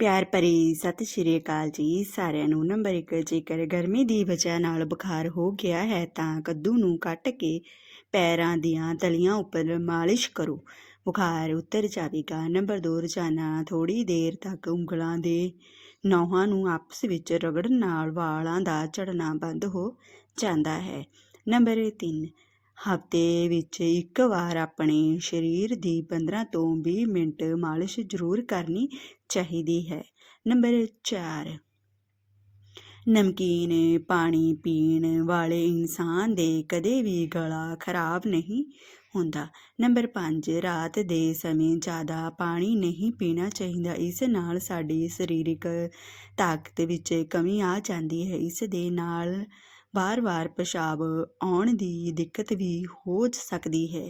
ਪਿਆਰ ਭਰੀ ਸਤਿ ਸ਼੍ਰੀ ਅਕਾਲ ਜੀ। ਸਾਰਿਆਂ ਨੂੰ ਨੰਬਰ 1 ਜੇਕਰ ਗਰਮੀ ਦੀ ਵਜ੍ਹਾ ਨਾਲ ਬੁਖਾਰ ਹੋ ਗਿਆ ਹੈ, ਤਾਂ ਕੱਦੂ ਨੂੰ ਕੱਟ ਕੇ ਪੈਰਾਂ ਦੀਆਂ ਤਲੀਆਂ ਉੱਪਰ ਮਾਲਿਸ਼ ਕਰੋ। ਬੁਖਾਰ ਉਤਰ ਜਾਵੇਗਾ। ਨੰਬਰ 2 ਰੋਜ਼ਾਨਾ ਥੋੜੀ ਦੇਰ ਤੱਕ ਉਂਗਲਾਂ ਦੇ ਨੌਹਾਂ ਨੂੰ ਆਪਸ ਵਿੱਚ ਰਗੜਨ ਨਾਲ ਵਾਲਾਂ ਦਾ ਝੜਨਾ ਬੰਦ ਹੋ ਜਾਂਦਾ ਹੈ। ਨੰਬਰ 3 ਹਫ਼ਤੇ ਵਿੱਚ ਇੱਕ ਵਾਰ ਆਪਣੇ ਸਰੀਰ ਦੀ 15 ਤੋਂ 20 ਮਿੰਟ ਮਾਲਿਸ਼ ਜ਼ਰੂਰ ਕਰਨੀ ਚਾਹੀਦੀ ਹੈ। ਨੰਬਰ 4 ਨਮਕੀਨ ਪਾਣੀ ਪੀਣ ਵਾਲੇ ਇਨਸਾਨ ਦੇ ਕਦੇ ਵੀ ਗਲਾ ਖਰਾਬ ਨਹੀਂ ਹੁੰਦਾ। ਨੰਬਰ 5 ਰਾਤ ਦੇ ਸਮੇਂ ਜ਼ਿਆਦਾ ਪਾਣੀ ਨਹੀਂ ਪੀਣਾ ਚਾਹੀਦਾ। ਇਸ ਨਾਲ ਸਾਡੀ ਸਰੀਰਕ ਤਾਕਤ ਵਿੱਚ ਕਮੀ ਆ ਜਾਂਦੀ ਹੈ। ਇਸ ਦੇ ਨਾਲ ਵਾਰ-ਵਾਰ ਪਿਸ਼ਾਬ ਆਉਣ ਦੀ ਦਿੱਕਤ ਵੀ ਹੋ ਸਕਦੀ ਹੈ।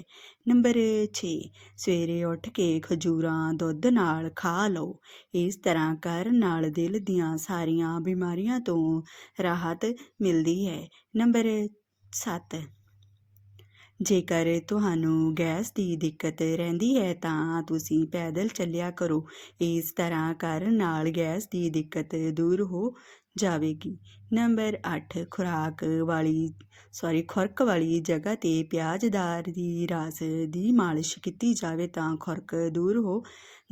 ਨੰਬਰ 6 ਸਵੇਰੇ ਉੱਠ ਕੇ ਖਜੂਰਾਂ ਦੁੱਧ ਨਾਲ ਖਾ ਲਓ। ਇਸ ਤਰ੍ਹਾਂ ਕਰਨ ਨਾਲ ਦਿਲ ਦੀਆਂ ਸਾਰੀਆਂ ਬਿਮਾਰੀਆਂ ਤੋਂ ਰਾਹਤ ਮਿਲਦੀ ਹੈ। ਨੰਬਰ 7 ਜੇਕਰ ਤੁਹਾਨੂੰ ਗੈਸ ਦੀ ਦਿੱਕਤ ਰਹਿੰਦੀ ਹੈ ਤਾਂ ਤੁਸੀਂ ਪੈਦਲ ਚੱਲਿਆ ਕਰੋ। ਇਸ ਤਰ੍ਹਾਂ ਕਰਨ ਨਾਲ ਗੈਸ ਦੀ ਦਿੱਕਤ ਦੂਰ ਹੋ ਜਾਵੇਗੀ। ਨੰਬਰ 8 ਖੁਰਾਕ ਵਾਲੀ ਸੌਰੀ ਖੁਰਕ ਵਾਲੀ ਜਗ੍ਹਾ ਤੇ ਪਿਆਜ਼ਦਾਰ ਦੀ ਰਸ ਦੀ ਮਾਲਿਸ਼ ਕੀਤੀ ਜਾਵੇ ਤਾਂ ਖੁਰਕ ਦੂਰ ਹੋ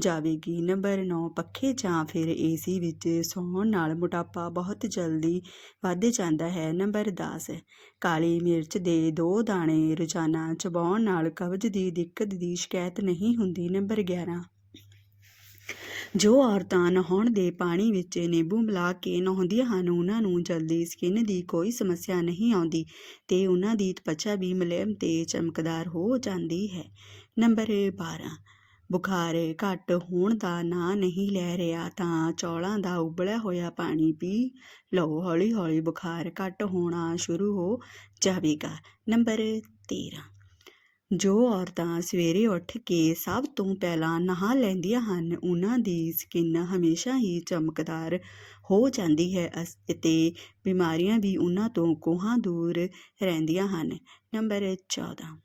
ਜਾਵੇਗੀ। ਨੰਬਰ 9 ਪੱਖੇ ਜਾਂ ਫਿਰ ਏਸੀ ਵਿੱਚ ਸੌਣ ਨਾਲ ਮੋਟਾਪਾ ਬਹੁਤ ਜਲਦੀ ਵੱਧ ਜਾਂਦਾ ਹੈ। ਨੰਬਰ 10 ਕਾਲੀ ਮਿਰਚ ਦੇ ਦੋ ਦਾਣੇ ਰੋਜ਼ਾਨਾ ਚਬਾਉਣ ਨਾਲ ਕਬਜ਼ ਦੀ ਦਿੱਕਤ ਦੀ ਸ਼ਿਕਾਇਤ ਨਹੀਂ ਹੁੰਦੀ। ਨੰਬਰ 11 ਜੋ ਔਰਤਾਂ ਨਹਾਉਣ ਦੇ ਪਾਣੀ ਵਿੱਚ ਨਿੰਬੂ ਮਿਲਾ ਕੇ ਨਹਾਉਂਦੀਆਂ ਹਨ, ਉਹਨਾਂ ਨੂੰ ਜਲਦੀ ਸਕਿਨ ਦੀ ਕੋਈ ਸਮੱਸਿਆ ਨਹੀਂ ਆਉਂਦੀ ਤੇ ਉਹਨਾਂ ਦੀ ਤਵਚਾ ਵੀ ਮੁਲਾਇਮ ਤੇ ਚਮਕਦਾਰ ਹੋ ਜਾਂਦੀ ਹੈ। ਨੰਬਰ 12 ਬੁਖਾਰ ਘੱਟ ਹੋਣ ਦਾ ਨਾਂ ਨਹੀਂ ਲੈ ਰਿਹਾ ਤਾਂ ਚੌਲਾਂ ਦਾ ਉਬਲਿਆ ਹੋਇਆ ਪਾਣੀ ਪੀ ਲਓ ਹੌਲੀ ਹੌਲੀ ਬੁਖਾਰ ਘੱਟ ਹੋਣਾ ਸ਼ੁਰੂ ਹੋ ਜਾਵੇਗਾ। ਨੰਬਰ 13 ਜੋ ਔਰਤਾਂ ਸਵੇਰੇ ਉੱਠ ਕੇ ਸਭ ਤੋਂ ਪਹਿਲਾਂ ਨਹਾ ਲੈਂਦੀਆਂ ਹਨ, ਉਹਨਾਂ ਦੀ ਸਕਿਨ ਹਮੇਸ਼ਾ ਹੀ ਚਮਕਦਾਰ ਹੋ ਜਾਂਦੀ ਹੈ ਅਸ, ਅਤੇ ਬਿਮਾਰੀਆਂ ਵੀ ਉਹਨਾਂ ਤੋਂ ਕੋਹਾਂ ਦੂਰ ਰਹਿੰਦੀਆਂ ਹਨ। ਨੰਬਰ 14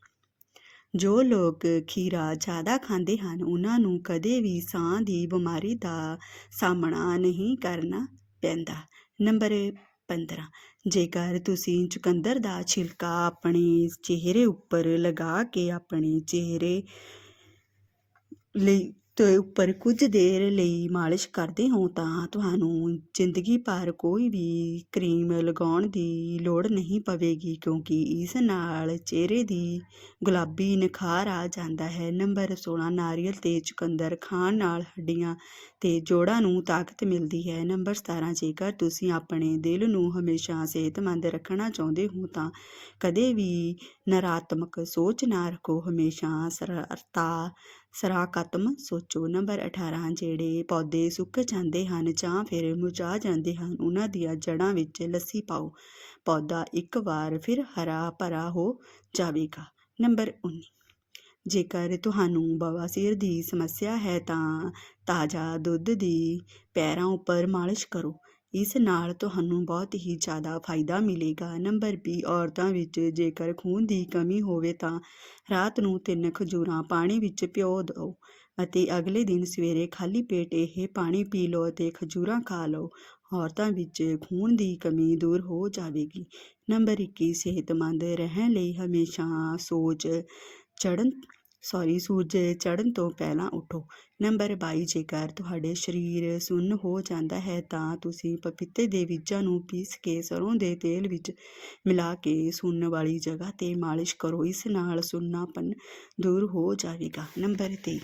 ਜੋ ਲੋਕ ਖੀਰਾ ਜ਼ਿਆਦਾ ਖਾਂਦੇ ਹਨ, ਉਹਨਾਂ ਨੂੰ ਕਦੇ ਵੀ ਸਾਹ ਦੀ ਬਿਮਾਰੀ ਦਾ ਸਾਹਮਣਾ ਨਹੀਂ ਕਰਨਾ ਪੈਂਦਾ। ਨੰਬਰ 15 ਜੇਕਰ ਤੁਸੀਂ ਚੁਕੰਦਰ ਦਾ ਛਿਲਕਾ ਆਪਣੇ ਚਿਹਰੇ ਉੱਪਰ ਲਗਾ ਕੇ ਆਪਣੇ ਚਿਹਰੇ ਲਈ ਤੇ ਉੱਪਰ ਕੁਝ ਦੇਰ ਲਈ ਮਾਲਿਸ਼ ਕਰਦੇ ਹੋ ਤਾਂ ਤੁਹਾਨੂੰ ਜ਼ਿੰਦਗੀ ਭਰ ਕੋਈ ਵੀ ਕਰੀਮ ਲਗਾਉਣ ਦੀ ਲੋੜ ਨਹੀਂ ਪਵੇਗੀ, ਕਿਉਂਕਿ ਇਸ ਨਾਲ ਚਿਹਰੇ ਦੀ ਗੁਲਾਬੀ ਨਿਖਾਰ ਆ ਜਾਂਦਾ ਹੈ। ਨੰਬਰ 16 ਨਾਰੀਅਲ ਤੇ ਚੁਕੰਦਰ ਖਾਣ ਨਾਲ ਹੱਡੀਆਂ ਤੇ ਜੋੜਾਂ ਨੂੰ ਤਾਕਤ ਮਿਲਦੀ ਹੈ। ਨੰਬਰ 17 ਜੇਕਰ ਤੁਸੀਂ ਆਪਣੇ ਦਿਲ ਨੂੰ ਹਮੇਸ਼ਾ ਸਿਹਤਮੰਦ ਰੱਖਣਾ ਚਾਹੁੰਦੇ ਹੋ ਤਾਂ ਕਦੇ ਵੀ ਨਕਾਰਾਤਮਕ ਸੋਚ ਨਾ ਰੱਖੋ। ਹਮੇਸ਼ਾ ਸਰਤਾ ਸਰਾਕਾਤਮ ਸੋਚੋ, ਨੰਬਰ 18 ਜਿਹੜੇ ਪੌਦੇ ਸੁੱਕ ਜਾਂਦੇ ਹਨ ਜਾਂ ਫਿਰ ਮੁਰਝਾ ਜਾਂਦੇ ਹਨ, ਉਹਨਾਂ ਦੀਆਂ ਜੜ੍ਹਾਂ ਵਿੱਚ ਲੱਸੀ ਪਾਓ। ਪੌਦਾ ਇੱਕ ਵਾਰ ਫਿਰ ਹਰਾ ਭਰਾ ਹੋ ਜਾਵੇਗਾ। ਨੰਬਰ 19 ਜੇਕਰ ਤੁਹਾਨੂੰ ਬਵਾਸੀਰ ਦੀ ਸਮੱਸਿਆ ਹੈ ਤਾਂ ਤਾਜ਼ਾ ਦੁੱਧ ਦੀ ਪੈਰਾਂ ਉੱਪਰ ਮਾਲਿਸ਼ ਕਰੋ। ਇਸ ਨਾਲ ਤੁਹਾਨੂੰ ਬਹੁਤ ਹੀ ਜ਼ਿਆਦਾ ਫਾਇਦਾ ਮਿਲੇਗਾ। ਨੰਬਰ 20 ਔਰਤਾਂ ਵਿੱਚ ਜੇਕਰ ਖੂਨ ਦੀ ਕਮੀ ਹੋਵੇ ਤਾਂ ਰਾਤ ਨੂੰ ਤਿੰਨ ਖਜੂਰਾਂ ਪਾਣੀ ਵਿੱਚ ਭਿਓ ਦਿਓ ਅਤੇ ਅਗਲੇ ਦਿਨ ਸਵੇਰੇ ਖਾਲੀ ਪੇਟ ਇਹ ਪਾਣੀ ਪੀ ਲਓ ਅਤੇ ਖਜੂਰਾਂ ਖਾ ਲਓ। ਔਰਤਾਂ ਵਿੱਚ ਖੂਨ ਦੀ ਕਮੀ ਦੂਰ ਹੋ ਜਾਵੇਗੀ। ਨੰਬਰ 21 ਸਿਹਤਮੰਦ ਰਹਿਣ ਲਈ ਹਮੇਸ਼ਾ ਸੋਚ ਚੜ੍ਹਨ ਸੌਰੀ ਸੂਰਜ ਚੜ੍ਹਨ ਤੋਂ ਪਹਿਲਾਂ ਉਠੋ। ਨੰਬਰ 22 ਜੇਕਰ ਤੁਹਾਡੇ ਸਰੀਰ ਸੁੰਨ ਹੋ ਜਾਂਦਾ ਹੈ, ਤਾਂ ਤੁਸੀਂ ਪਪੀਤੇ ਦੇ ਬੀਜਾਂ ਨੂੰ ਪੀਸ ਕੇ ਸਰੋਂ ਦੇ ਤੇਲ ਵਿੱਚ ਮਿਲਾ ਕੇ ਸੁੰਨ ਵਾਲੀ ਜਗ੍ਹਾ ਤੇ ਮਾਲਿਸ਼ ਕਰੋ। ਇਸ ਨਾਲ ਸੁੰਨਾਪਨ ਦੂਰ ਹੋ ਜਾਵੇਗਾ। ਨੰਬਰ 23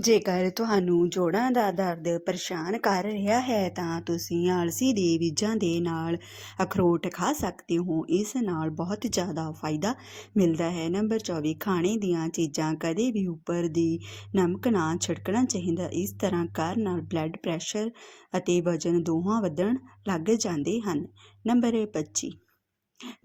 ਜੇਕਰ ਤੁਹਾਨੂੰ ਜੋੜਾਂ ਦਾ ਦਰਦ ਪਰੇਸ਼ਾਨ ਕਰ ਰਿਹਾ ਹੈ, ਤਾਂ ਤੁਸੀਂ ਆਲਸੀ ਦੇ ਬੀਜਾਂ ਦੇ ਨਾਲ ਅਖਰੋਟ ਖਾ ਸਕਦੇ ਹੋ। ਇਸ ਨਾਲ ਬਹੁਤ ਜ਼ਿਆਦਾ ਫਾਇਦਾ ਮਿਲਦਾ ਹੈ। ਨੰਬਰ 24 ਖਾਣੇ ਦੀਆਂ ਚੀਜ਼ਾਂ ਕਦੇ ਵੀ ਉੱਪਰ ਦੀ ਨਮਕ ਨਾ ਛਿੜਕਣਾ ਚਾਹੀਦਾ। ਇਸ ਤਰ੍ਹਾਂ ਕਰਨ ਨਾਲ ਬਲੱਡ ਪ੍ਰੈਸ਼ਰ ਅਤੇ ਵਜ਼ਨ ਦੋਹਾਂ ਵਧਣ ਲੱਗ ਜਾਂਦੇ ਹਨ। ਨੰਬਰ 25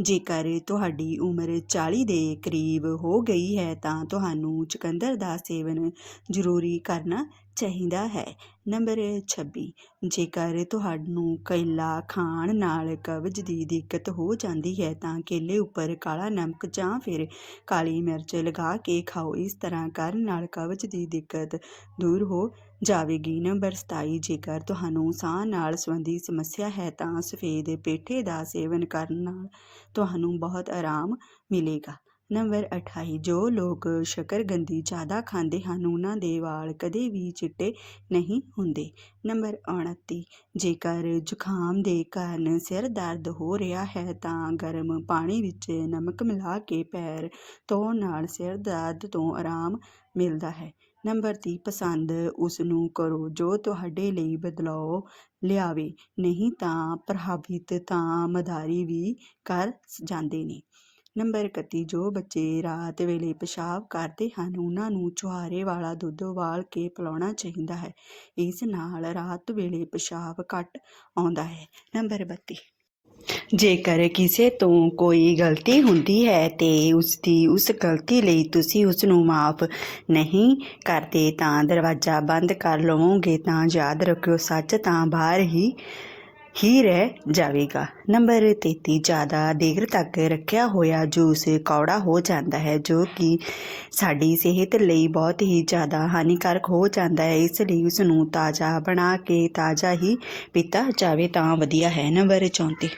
ਜੇਕਰ ਤੁਹਾਡੀ ਉਮਰ 40 ਦੇ ਕਰੀਬ ਹੋ ਗਈ ਹੈ ਤਾਂ ਤੁਹਾਨੂੰ ਚੁਕੰਦਰ ਦਾ ਸੇਵਨ ਜ਼ਰੂਰੀ ਕਰਨਾ ਚਾਹੀਦਾ ਹੈ। ਨੰਬਰ 26 ਜੇਕਰ ਤੁਹਾਨੂੰ ਕੇਲਾ ਖਾਣ ਨਾਲ ਕਬਜ਼ ਦੀ ਦਿੱਕਤ ਹੋ ਜਾਂਦੀ ਹੈ, ਤਾਂ ਕੇਲੇ ਉੱਪਰ ਕਾਲਾ ਨਮਕ ਜਾਂ ਫਿਰ ਕਾਲੀ ਮਿਰਚ ਲਗਾ ਕੇ ਖਾਓ। ਇਸ ਤਰ੍ਹਾਂ ਕਰਨ ਨਾਲ ਕਬਜ਼ ਦੀ ਦਿੱਕਤ ਦੂਰ ਹੋ ਜਾਵੇਗੀ। ਨੰਬਰ 27 ਜੇਕਰ ਤੁਹਾਨੂੰ ਸਾਹ ਨਾਲ ਸੰਬੰਧੀ ਸਮੱਸਿਆ ਹੈ, ਤਾਂ ਸਫੇਦ ਪੇਠੇ ਦਾ ਸੇਵਨ ਕਰਨ ਨਾਲ ਤੁਹਾਨੂੰ ਬਹੁਤ ਆਰਾਮ ਮਿਲੇਗਾ। ਨੰਬਰ 28 ਜੋ ਲੋਕ ਸ਼ਕਰਗੰਦੀ ਜ਼ਿਆਦਾ ਖਾਂਦੇ ਹਨ, ਉਹਨਾਂ ਦੇ ਵਾਲ ਕਦੇ ਵੀ ਚਿੱਟੇ ਨਹੀਂ ਹੁੰਦੇ। ਨੰਬਰ 29 ਜੇਕਰ ਜ਼ੁਕਾਮ ਦੇ ਕਾਰਨ ਸਿਰ ਦਰਦ ਹੋ ਰਿਹਾ ਹੈ, ਤਾਂ ਗਰਮ ਪਾਣੀ ਵਿੱਚ ਨਮਕ ਮਿਲਾ ਕੇ ਪੈਰ ਧੋਣ ਨਾਲ ਸਿਰ ਦਰਦ ਤੋਂ ਆਰਾਮ ਮਿਲਦਾ ਹੈ। ਨੰਬਰ 30 ਪਸੰਦ ਉਸ ਨੂੰ ਕਰੋ ਜੋ ਤੁਹਾਡੇ ਲਈ ਬਦਲਾਅ ਲਿਆਵੇ, ਨਹੀਂ ਤਾਂ ਪ੍ਰਭਾਵਿਤ ਤਾਂ ਮਦਾਰੀ ਵੀ ਕਰ ਜਾਂਦੇ ਨੇ। ਨੰਬਰ 31 ਜੋ ਬੱਚੇ ਰਾਤ ਵੇਲੇ ਪਿਸ਼ਾਬ ਕਰਦੇ ਹਨ, ਉਹਨਾਂ ਨੂੰ ਚੁਹਾਰੇ ਵਾਲਾ ਦੁੱਧ ਉਬਾਲ ਕੇ ਪਿਲਾਉਣਾ ਚਾਹੀਦਾ ਹੈ। ਇਸ ਨਾਲ ਰਾਤ ਵੇਲੇ ਪਿਸ਼ਾਬ ਘੱਟ ਆਉਂਦਾ ਹੈ। ਨੰਬਰ 32 ਜੇਕਰ ਕਿਸੇ ਤੋਂ ਕੋਈ ਗਲਤੀ ਹੁੰਦੀ ਹੈ ਤੇ ਉਸ ਦੀ ਉਸ ਗਲਤੀ ਲਈ ਤੁਸੀਂ ਉਸ ਨੂੰ ਮਾਫ ਨਹੀਂ ਕਰਦੇ ਤਾਂ ਦਰਵਾਜ਼ਾ ਬੰਦ ਕਰ ਲਵੋਗੇ ਤਾਂ ਯਾਦ ਰੱਖਿਓ, ਸੱਚ ਤਾਂ ਬਾਹਰ ਹੀ ਹੀ ਰਹਿ ਜਾਵੇਗਾ। ਨੰਬਰ 33 ਜ਼ਿਆਦਾ ਦੇਰ ਤੱਕ ਰੱਖਿਆ ਹੋਇਆ ਜੂਸ ਕੌੜਾ ਹੋ ਜਾਂਦਾ ਹੈ, ਜੋ ਕਿ ਸਾਡੀ ਸਿਹਤ ਲਈ ਬਹੁਤ ਹੀ ਜ਼ਿਆਦਾ ਹਾਨੀਕਾਰਕ ਹੋ ਜਾਂਦਾ ਹੈ। ਇਸ ਲਈ ਉਸ ਨੂੰ ਤਾਜ਼ਾ ਬਣਾ ਕੇ ਤਾਜ਼ਾ ਹੀ ਪੀਤਾ ਜਾਵੇ ਤਾਂ ਵਧੀਆ ਹੈ। ਨੰਬਰ 34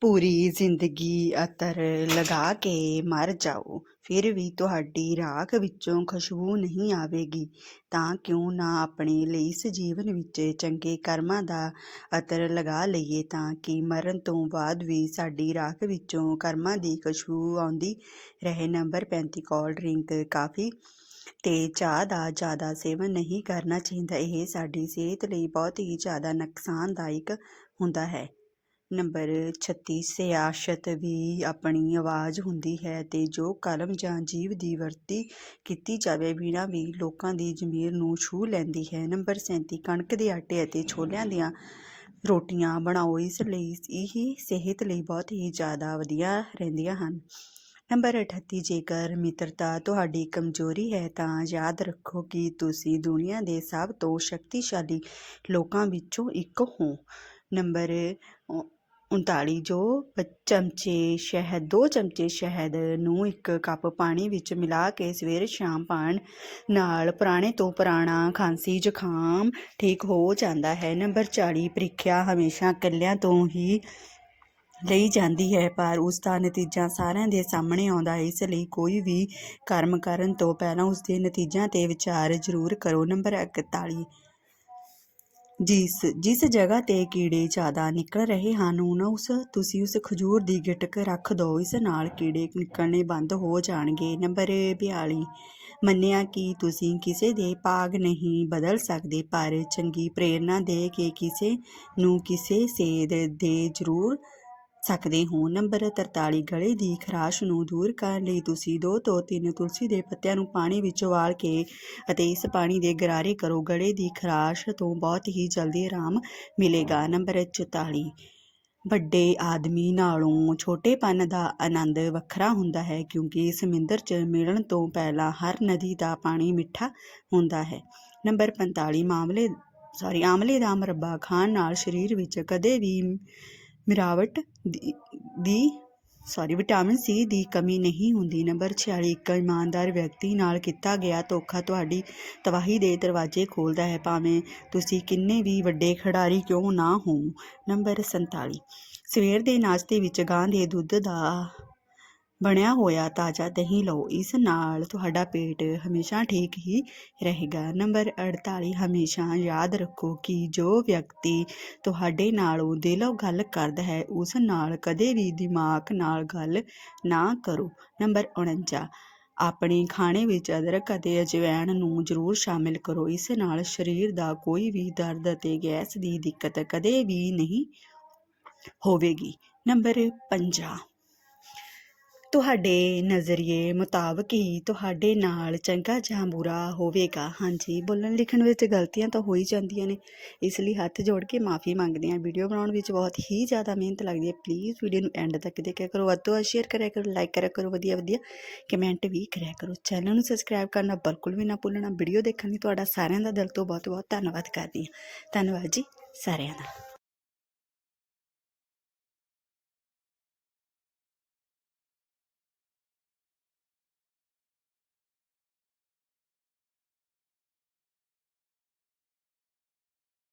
ਪੂਰੀ ਜ਼ਿੰਦਗੀ ਅਤਰ ਲਗਾ ਕੇ ਮਰ ਜਾਓ। ਫਿਰ ਵੀ ਤੁਹਾਡੀ ਰਾਖ ਵਿੱਚੋਂ ਖੁਸ਼ਬੂ ਨਹੀਂ ਆਵੇਗੀ। ਤਾਂ ਕਿਉਂ ਨਾ ਆਪਣੇ ਲਈ ਇਸ ਜੀਵਨ ਵਿੱਚ ਚੰਗੇ ਕਰਮਾਂ ਦਾ ਅਤਰ ਲਗਾ ਲਈਏ, ਤਾਂ ਕਿ ਮਰਨ ਤੋਂ ਬਾਅਦ ਵੀ ਸਾਡੀ ਰਾਖ ਵਿੱਚੋਂ ਕਰਮਾਂ ਦੀ ਖੁਸ਼ਬੂ ਆਉਂਦੀ ਰਹੇ। ਨੰਬਰ 35 ਕੋਲਡ ਡਰਿੰਕ ਕਾਫੀ ਤੇ ਚਾਹ ਦਾ ਜ਼ਿਆਦਾ ਸੇਵਨ ਨਹੀਂ ਕਰਨਾ ਚਾਹੀਦਾ। ਇਹ ਸਾਡੀ ਸਿਹਤ ਲਈ ਬਹੁਤ ਹੀ ਜ਼ਿਆਦਾ ਨੁਕਸਾਨਦਾਇਕ ਹੁੰਦਾ ਹੈ। ਨੰਬਰ 36 ਸਿਆਸਤ ਵੀ ਆਪਣੀ ਆਵਾਜ਼ ਹੁੰਦੀ ਹੈ ਅਤੇ ਜੋ ਕਲਮ ਜਾਂ ਜੀਵ ਦੀ ਵਰਤੀ ਕੀਤੀ ਜਾਵੇ ਬਿਨਾਂ ਵੀ ਲੋਕਾਂ ਦੀ ਜ਼ਮੀਰ ਨੂੰ ਛੂਹ ਲੈਂਦੀ ਹੈ। ਨੰਬਰ 37 ਕਣਕ ਦੇ ਆਟੇ ਅਤੇ ਛੋਲਿਆਂ ਦੀਆਂ ਰੋਟੀਆਂ ਬਣਾਓ, ਇਸ ਲਈ ਇਹ ਸਿਹਤ ਲਈ ਬਹੁਤ ਹੀ ਜ਼ਿਆਦਾ ਵਧੀਆ ਰਹਿੰਦੀਆਂ ਹਨ। ਨੰਬਰ 38 ਜੇਕਰ ਮਿੱਤਰਤਾ ਤੁਹਾਡੀ ਕਮਜ਼ੋਰੀ ਹੈ ਤਾਂ ਯਾਦ ਰੱਖੋ ਕਿ ਤੁਸੀਂ ਦੁਨੀਆ ਦੇ ਸਭ ਤੋਂ ਸ਼ਕਤੀਸ਼ਾਲੀ ਲੋਕਾਂ ਵਿੱਚੋਂ ਇੱਕ ਹੋ। ਨੰਬਰ 39 ਜੋ ਚਮਚੇ ਸ਼ਹਿਦ, ਦੋ ਚਮਚੇ ਸ਼ਹਿਦ ਨੂੰ ਇੱਕ ਕੱਪ ਪਾਣੀ ਵਿੱਚ ਮਿਲਾ ਕੇ ਸਵੇਰ ਸ਼ਾਮ ਪਾਣ ਨਾਲ ਪੁਰਾਣੇ ਤੋਂ ਪੁਰਾਣਾ ਖਾਂਸੀ ਜ਼ੁਕਾਮ ਠੀਕ ਹੋ ਜਾਂਦਾ ਹੈ। ਨੰਬਰ 40 ਪ੍ਰੀਖਿਆ ਹਮੇਸ਼ਾ ਇਕੱਲਿਆਂ ਤੋਂ ਹੀ ਲਈ ਜਾਂਦੀ ਹੈ, ਪਰ ਉਸ ਦਾ ਨਤੀਜਾ ਸਾਰਿਆਂ ਦੇ ਸਾਹਮਣੇ ਆਉਂਦਾ ਹੈ। ਇਸ ਲਈ ਕੋਈ ਵੀ ਕਰਮ ਕਰਨ ਤੋਂ ਪਹਿਲਾਂ ਉਸ ਦੇ ਨਤੀਜਿਆਂ ਤੇ ਵਿਚਾਰ ਜ਼ਰੂਰ ਕਰੋ। ਨੰਬਰ 41 ਜਿਸ ਜਿਸ ਜਗ੍ਹਾ ਤੇ ਕੀੜੇ ਜ਼ਿਆਦਾ ਨਿਕਲ ਰਹੇ ਹਨ, ਉਹਨਾਂ ਉਸ, ਤੁਸੀਂ ਉਸ ਖਜੂਰ ਦੀ ਗਿਟਕ ਰੱਖ ਦਿਓ, ਇਸ ਨਾਲ ਕੀੜੇ ਨਿਕਲਣੇ ਬੰਦ ਹੋ ਜਾਣਗੇ। ਨੰਬਰ 42 ਮੰਨਿਆ ਕਿ ਤੁਸੀਂ ਕਿਸੇ ਦੇ ਭਾਗ ਨਹੀਂ ਬਦਲ ਸਕਦੇ, ਪਰ ਚੰਗੀ ਪ੍ਰੇਰਣਾ ਦੇ ਕੇ ਕਿਸੇ ਨੂੰ ਕਿਸੇ ਸੇਧ ਦੇ ਜ਼ਰੂਰ ਸਕਦੇ ਹੋ। ਨੰਬਰ 43 ਗਲੇ ਦੀ ਖਰਾਸ਼ ਨੂੰ ਦੂਰ ਕਰਨ ਲਈ ਤੁਸੀਂ ਦੋ ਤੋਂ ਤਿੰਨ ਤੁਲਸੀ ਦੇ ਪੱਤਿਆਂ ਨੂੰ ਪਾਣੀ ਵਿੱਚ ਉਬਾਲ ਕੇ ਅਤੇ ਇਸ ਪਾਣੀ ਦੇ ਗਰਾਰੇ ਕਰੋ। ਗਲੇ ਦੀ ਖਰਾਸ਼ ਤੋਂ ਬਹੁਤ ਹੀ ਜਲਦੀ ਆਰਾਮ ਮਿਲੇਗਾ। ਨੰਬਰ 44 ਵੱਡੇ ਆਦਮੀ ਨਾਲੋਂ ਛੋਟੇਪਨ ਦਾ ਆਨੰਦ ਵੱਖਰਾ ਹੁੰਦਾ ਹੈ ਕਿਉਂਕਿ ਸਮੁੰਦਰ 'ਚ ਮਿਲਣ ਤੋਂ ਪਹਿਲਾਂ ਹਰ ਨਦੀ ਦਾ ਪਾਣੀ ਮਿੱਠਾ ਹੁੰਦਾ ਹੈ। ਨੰਬਰ 45 ਮਾਮਲੇ ਸੌਰੀ ਆਮਲੇ ਦਾ ਮੁਰੱਬਾ ਖਾਣ ਨਾਲ ਸਰੀਰ ਵਿੱਚ ਕਦੇ ਵੀ ਮਿਲਾਵਟ ਦੀ ਦੀ ਸੌਰੀ ਵਿਟਾਮਿਨ ਸੀ ਦੀ ਕਮੀ ਨਹੀਂ ਹੁੰਦੀ। ਨੰਬਰ 46 ਇੱਕ ਇਮਾਨਦਾਰ ਵਿਅਕਤੀ ਨਾਲ ਕੀਤਾ ਗਿਆ ਧੋਖਾ ਤੁਹਾਡੀ ਤਬਾਹੀ ਦੇ ਦਰਵਾਜ਼ੇ ਖੋਲ੍ਹਦਾ ਹੈ। ਭਾਵੇਂ ਤੁਸੀਂ ਕਿੰਨੇ ਵੀ ਵੱਡੇ ਖਿਡਾਰੀ ਕਿਉਂ ਨਾ ਹੋ ਨੰਬਰ 47 ਸਵੇਰ ਦੇ ਨਾਸ਼ਤੇ ਵਿੱਚ ਗਾਂ ਦੇ ਦੁੱਧ ਦਾ ਬਣਿਆ ਹੋਇਆ ਤਾਜ਼ਾ ਦਹੀਂ ਲਓ, ਇਸ ਨਾਲ ਤੁਹਾਡਾ ਪੇਟ ਹਮੇਸ਼ਾ ਠੀਕ ਹੀ ਰਹੇਗਾ। ਨੰਬਰ 48 ਹਮੇਸ਼ਾ ਯਾਦ ਰੱਖੋ ਕਿ ਜੋ ਵਿਅਕਤੀ ਤੁਹਾਡੇ ਨਾਲੋਂ ਦਿਲੋਂ ਗੱਲ ਕਰਦਾ ਹੈ, ਉਸ ਨਾਲ ਕਦੇ ਵੀ ਦਿਮਾਗ ਨਾਲ ਗੱਲ ਨਾ ਕਰੋ। ਨੰਬਰ 49 ਆਪਣੇ ਖਾਣੇ ਵਿੱਚ ਅਦਰਕ ਅਤੇ ਅਜਵਾਇਣ ਨੂੰ ਜ਼ਰੂਰ ਸ਼ਾਮਿਲ ਕਰੋ। ਇਸ ਨਾਲ ਸਰੀਰ ਦਾ ਕੋਈ ਵੀ ਦਰਦ ਅਤੇ ਗੈਸ ਦੀ ਦਿੱਕਤ ਕਦੇ ਵੀ ਨਹੀਂ ਹੋਵੇਗੀ। ਨੰਬਰ 50 ਤੁਹਾਡੇ ਨਜ਼ਰੀਏ ਮੁਤਾਬਕ ਹੀ ਤੁਹਾਡੇ ਨਾਲ ਚੰਗਾ ਜਾਂ ਬੁਰਾ ਹੋਵੇਗਾ। ਹਾਂਜੀ, ਬੋਲਣ ਲਿਖਣ ਵਿੱਚ ਗਲਤੀਆਂ ਤਾਂ ਹੋ ਹੀ ਜਾਂਦੀਆਂ ਨੇ। ਇਸ ਲਈ ਹੱਥ ਜੋੜ ਕੇ ਮਾਫੀ ਮੰਗਦੇ ਹਾਂ। ਵੀਡੀਓ ਬਣਾਉਣ ਵਿੱਚ ਬਹੁਤ ਹੀ ਜ਼ਿਆਦਾ ਮਿਹਨਤ ਲੱਗਦੀ ਹੈ। ਪਲੀਜ਼ ਵੀਡੀਓ ਨੂੰ ਐਂਡ ਤੱਕ ਦੇਖਿਆ ਕਰੋ। ਵੱਧ ਤੋਂ ਵੱਧ ਸ਼ੇਅਰ ਕਰਿਆ ਕਰੋ, ਲਾਈਕ ਕਰਿਆ ਕਰੋ, ਵਧੀਆ ਵਧੀਆ ਕਮੈਂਟ ਵੀ ਕਰਿਆ ਕਰੋ। ਚੈਨਲ ਨੂੰ ਸਬਸਕ੍ਰਾਈਬ ਕਰਨਾ ਬਿਲਕੁਲ ਵੀ ਨਾ ਭੁੱਲਣਾ। ਵੀਡੀਓ ਦੇਖਣ ਲਈ ਤੁਹਾਡਾ ਸਾਰਿਆਂ ਦਾ ਦਿਲ ਤੋਂ ਬਹੁਤ ਬਹੁਤ ਧੰਨਵਾਦ ਕਰਦੀ ਹਾਂ। ਧੰਨਵਾਦ ਜੀ ਸਾਰਿਆਂ ਦਾ।